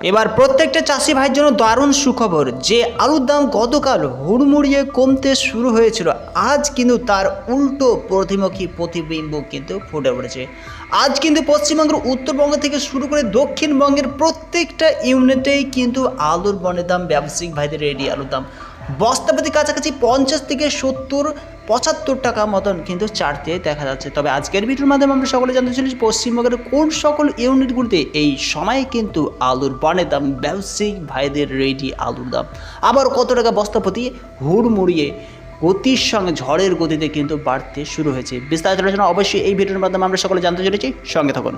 এবার প্রত্যেকটা চাষি ভাইয়ের জন্য দারুণ সুখবর যে আলুর দাম গতকাল হুড়মুড়িয়ে কমতে শুরু হয়েছিল। আজ কিন্তু তার উল্টো প্রতিমুখী প্রতিবিম্ব কিন্তু ফুটে পড়েছে আজ কিন্তু পশ্চিমবঙ্গের উত্তরবঙ্গ থেকে শুরু করে দক্ষিণবঙ্গের প্রত্যেকটা ইউনিটেই কিন্তু আলুর বনের দাম, ব্যবসায়িক ভাইদের রেডি আলুর দাম। বস্তাপাতি কাছাকাছি পঞ্চাশ থেকে সত্তর, পঁচাত্তর টাকা মতন কিন্তু চারতে দেখা যাচ্ছে। তবে আজকের ভিডিওর মাধ্যমে আমরা সকলে জানতে চলেছি, পশ্চিমবঙ্গের কোন সকল ইউনিটগুলিতে এই সময়ে কিন্তু আলুর বানের দাম ব্যবসায়িক ভাইদের রেডি আলুর দাম। আবার কত টাকা বস্তাপতি হুড়মুড়িয়ে গতির সঙ্গে ঝড়ের গতিতে কিন্তু বাড়তে শুরু হয়েছে। বিস্তারিত আলোচনা অবশ্যই এই ভিডিওর মাধ্যমে আমরা সকলে জানতে চলেছি। সঙ্গে থাকুন।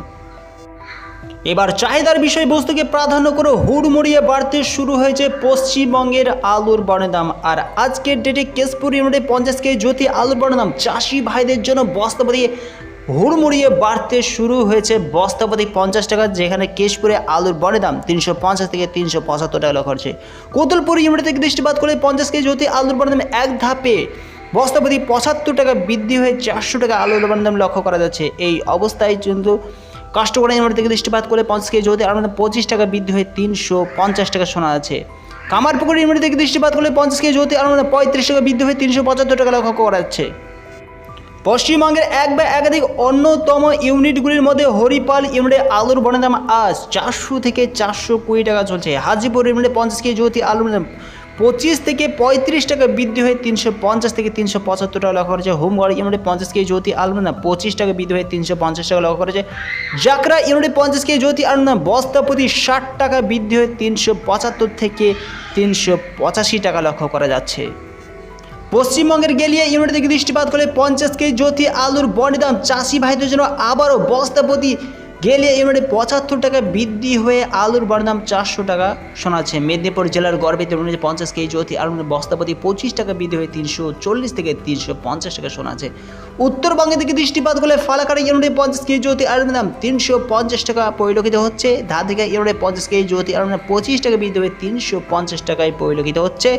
এবার চাহিদার বিষয়বস্তুকে প্রাধান্য করে হুড়মুড়িয়ে বাড়তে শুরু হয়েছে পশ্চিমবঙ্গের আলুর বনের দাম। আর আজকের ডেটে কেশপুর ইউনিটে পঞ্চাশ কেজি জ্যোতি আলুর দাম। চাষি ভাইদের জন্য বস্তাপতি হুড়মুড়িয়ে বাড়তে শুরু হয়েছে বস্তাপতি পঞ্চাশ টাকা, যেখানে কেশপুরে আলুর বনের দাম তিনশো পঞ্চাশ থেকে তিনশো পঁচাত্তর টাকা লক্ষ্য হচ্ছে কোতুলপুর ইউনিট থেকে দৃষ্টিপাত করে পঞ্চাশ কেজি জ্যোতি আলুর বনের দাম এক ধাপে বস্তাপতি পঁচাত্তর টাকা বৃদ্ধি হয়ে চারশো টাকা আলুর বনের দাম লক্ষ্য করা যাচ্ছে। এই অবস্থায় কিন্তু কাস্টমার ইউনিট থেকে দৃষ্টিপাত করে পঞ্চাশ কেজি আলুর দাম পঁচিশ টাকা বৃদ্ধি হয়ে, তিনশো পঞ্চাশ টাকা শোনা যাচ্ছে কামারপুকুর ইউনিট থেকে দৃষ্টিপাত করলে পঞ্চাশ কেজি আলুর দাম পঁয়ত্রিশ টাকা বৃদ্ধি হয়ে, তিনশো পঁচাত্তর টাকা লক্ষ্য করা যাচ্ছে। পশ্চিমবঙ্গের এক বা একাধিক অন্যতম ইউনিটগুলির মধ্যে হরিপাল ইউনিটে আলুর বনের দাম আজ চারশো থেকে চারশো কুড়ি টাকা চলছে। হাজিপুর ইউনিটে পঞ্চাশ কেজি জ্যোতি আলুর দাম পঁচিশ থেকে পঁয়ত্রিশ টাকা বৃদ্ধি হয়ে তিনশো পঞ্চাশ থেকে তিনশো পঁচাত্তর টাকা লক্ষ্য করেছে হোমগড় ইউনিটে পঞ্চাশ কেজি জ্যোতি দাম পঁচিশ টাকা বৃদ্ধি হয়ে তিনশো পঞ্চাশ টাকা লক্ষ্য করেছে। জাকরা ইউনিটে পঞ্চাশ কেজি জ্যোতি দাম বস্তা প্রতি ষাট টাকা বৃদ্ধি হয়ে তিনশো পঁচাত্তর থেকে তিনশো পঁচাশি টাকা লক্ষ্য করা যাচ্ছে। পশ্চিমবঙ্গের গেলিয়া ইউনিট থেকে দৃষ্টিপাত করলে পঞ্চাশ কেজি জ্যোতি আলুর বনের দাম চাষি ভাইদের জন্য আবারও বস্তা প্রতি গেলিয়া ইউনিটে পঁচাত্তর টাকা বৃদ্ধি হয়ে আলুর বনের দাম চারশো টাকা শোনাচ্ছে। মেদিনীপুর জেলার গর্বিত ইউনিটে পঞ্চাশ কেজি জ্যোতি আলুর বস্তা প্রতি পঁচিশ টাকা বৃদ্ধি হয়ে তিনশো চল্লিশ থেকে তিনশো পঞ্চাশ টাকা শোনাচ্ছে। উত্তরবঙ্গে থেকে দৃষ্টিপাত করলে ফালাকাটা ইউনিটে পঞ্চাশ কেজি জ্যোতি আলুর দাম তিনশো পঞ্চাশ টাকা পরিলক্ষিত হচ্ছে। ধার থেকে ইউনিটে পঞ্চাশ কেজি জ্যোতি আলুর পঁচিশ টাকা বৃদ্ধি হয়ে তিনশো পঞ্চাশ টাকায় পরিলক্ষিত হচ্ছে।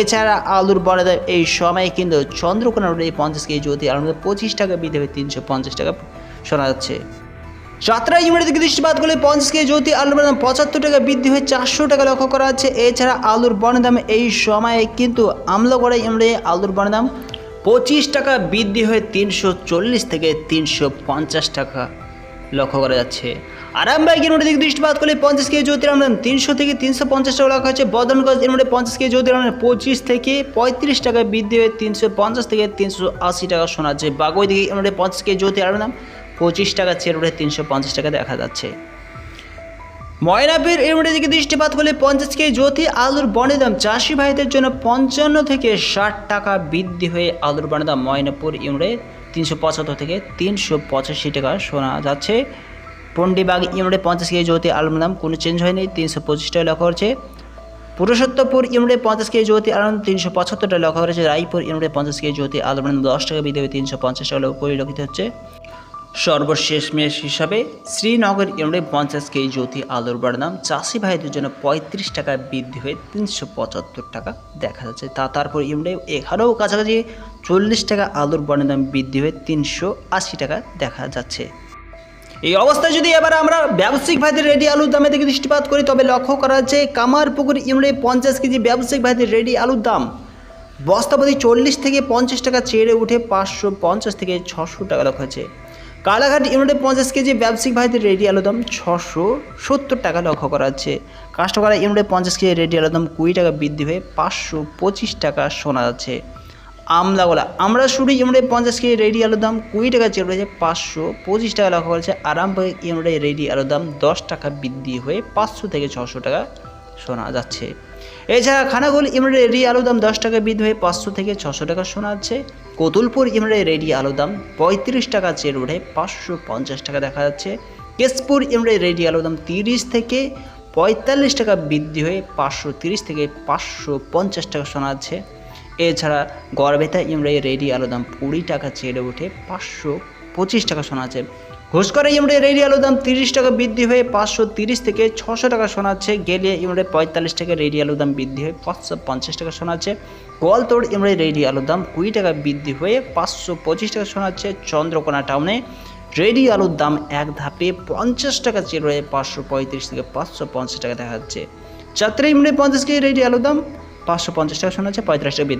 এছাড়া আলুর বড় দাম এই সময় কিন্তু চন্দ্রকোনা রোডে পঞ্চাশ কেজি জ্যোতি আলুর পঁচিশ টাকা বৃদ্ধি হয়ে তিনশো পঞ্চাশ টাকা শোনা যাচ্ছে যাত্রা ইউনিট থেকে দৃষ্টিপাত করলে পঞ্চাশ কেজি জ্যোতি আলুর দাম পঁচাত্তর টাকা বৃদ্ধি হয়ে চারশো টাকা লক্ষ্য করা যাচ্ছে। এছাড়া আলুর বনের দাম এই সময়ে কিন্তু আমলগড়া ইউনিটে আলুর বনের দাম পঁচিশ টাকা বৃদ্ধি হয়ে তিনশো চল্লিশ থেকে তিনশো পঞ্চাশ টাকা লক্ষ্য করা যাচ্ছে। আরামবাগ ইউনিট থেকে দৃষ্টিপাত করলে পঞ্চাশ কেজি জ্যোতির দাম তিনশো থেকে তিনশো পঞ্চাশ টাকা লক্ষ্য হচ্ছে বদনগঞ্জ ইউনিটে পঞ্চাশ কেজি জ্যোতির দাম পঁচিশ থেকে পঁয়ত্রিশ টাকা বৃদ্ধি হয়ে তিনশো পঞ্চাশ থেকে তিনশো আশি টাকা শোনা যাচ্ছে। বাগুই দিকে ইউনিটে পঞ্চাশ কেজি জ্যোতির দাম পঁচিশ টাকা চের উঠে তিনশো পঞ্চাশ টাকা দেখা যাচ্ছে। ময়নাপীর ইউনিটের দিকে দৃষ্টিপাত করলে পঞ্চাশ কেজি জ্যোতি আলুর বনের দাম চাষি ভাইদের জন্য পঞ্চান্ন থেকে ষাট টাকা বৃদ্ধি হয়ে আলুর বনের দাম ময়নাপুর ইউনিটে তিনশো পঁচাত্তর থেকে তিনশো পঁচাশি টাকা শোনা যাচ্ছে। পন্ডিবাগ ইউনিটে পঞ্চাশ কেজি জ্যোতি আলুর দাম কোনো চেঞ্জ হয়নি, তিনশো পঁচিশ টাকা লক্ষ্য করছে। পুরুষোত্তরপুর ইউনিটে পঞ্চাশ কেজি জ্যোতি আলুর তিনশো পঁচাত্তর টাকা লক্ষ্য করেছে। রায়পুর ইউনিটে পঞ্চাশ কেজি জ্যোতি আলুর দাম দশ টাকা বৃদ্ধি হয়ে তিনশো পঞ্চাশ টাকা পরিলক্ষিত হচ্ছে। সর্বশেষ মেশ হিসাবে শ্রীনগর ইউনিটে পঞ্চাশ কেজি জ্যোতি আলুর বড় দাম চাষি ভাইদের জন্য পঁয়ত্রিশ টাকা বৃদ্ধি হয়ে তিনশো পঁচাত্তর টাকা দেখা যাচ্ছে। তা তারপর ইউনিটে এখানেও কাছাকাছি চল্লিশ টাকা আলুর বড় দাম বৃদ্ধি হয়ে তিনশো আশি টাকা দেখা যাচ্ছে। এই অবস্থায় যদি এবার আমরা ব্যবসায়িক ভাইদের রেডি আলুর দামে থেকে দৃষ্টিপাত করি, তবে লক্ষ্য করা যাচ্ছে কামারপুকুর ইউনিটে পঞ্চাশ কেজি ব্যবসায়িক ভাইদের রেডি আলুর দাম। বস্তাপতি চল্লিশ থেকে পঞ্চাশ টাকা চেড়ে উঠে পাঁচশো পঞ্চাশ থেকে ছশো টাকা লক্ষ্য হচ্ছে। কালাঘাট ইউনিটে পঞ্চাশ কেজি ব্যবসায়িক ভাইদের রেডি আলুর দাম ছশো সত্তর টাকা লক্ষ্য করা যাচ্ছে। কাস্টমার ইউনিটে পঞ্চাশ কেজি রেডি আলুর দাম কুড়ি টাকা বৃদ্ধি হয়ে পাঁচশো পঁচিশ টাকা শোনা যাচ্ছে। আমলাগোলা আমরা শুরু ইউনিটে পঞ্চাশ কেজি রেডি আলুর দাম কুড়ি টাকা চেয়ে রয়েছে, পাঁচশো পঁচিশ টাকা লক্ষ্য করেছে আরামবাগ ইউনিটে রেডি আলুর দাম দশ টাকা বৃদ্ধি হয়ে পাঁচশো থেকে ছশো টাকা শোনা যাচ্ছে। এছাড়া খানাগুল ইউনিটে রেডি আলুর দাম দশ টাকা বৃদ্ধি হয়ে পাঁচশো থেকে ছশো টাকা শোনা যাচ্ছে কতুলপুর ইউনিটে রেডি আলুর দাম পঁয়ত্রিশ টাকা চেয়ে উঠে পাঁচশো পঞ্চাশ টাকা দেখা যাচ্ছে। কেশপুর ইউনিটে রেডি আলুর দাম তিরিশ থেকে পঁয়তাল্লিশ টাকা বৃদ্ধি হয়ে পাঁচশো তিরিশ থেকে পাঁচশো পঞ্চাশ টাকা শোনা যাচ্ছে এছাড়া গড়বেতা ইমরাই রেডি আলুর দাম কুড়ি টাকা চেড়ে উঠে পাঁচশো পঁচিশ টাকা শোনাচ্ছে। ঘুষকরা রেডি আলুর দাম তিরিশ টাকা বৃদ্ধি হয়ে পাঁচশো তিরিশ থেকে ছশো টাকা শোনাচ্ছে। গেলিয়া ইমরে পঁয়তাল্লিশ টাকা আলুর দাম বৃদ্ধি হয়ে পাঁচশো পঞ্চাশ টাকা শোনাচ্ছে। গোয়ালতোড় রেডি আলুর দাম কুড়ি টাকা বৃদ্ধি হয়ে পাঁচশো পঁচিশ টাকা শোনাচ্ছে চন্দ্রকোনা টাউনে। রেডি আলুর দাম এক ধাপে পঞ্চাশ টাকা চেয়ে রয়ে পাঁচশো পঁয়ত্রিশ থেকে পাঁচশো পঞ্চাশ টাকা দেখা যাচ্ছে যাত্রা মিনিট পঞ্চাশ কেজি রেডি আলুর দাম পাঁচশো পঞ্চাশ টাকা শোনা যাচ্ছে পঁয়ত্রিশ টাকা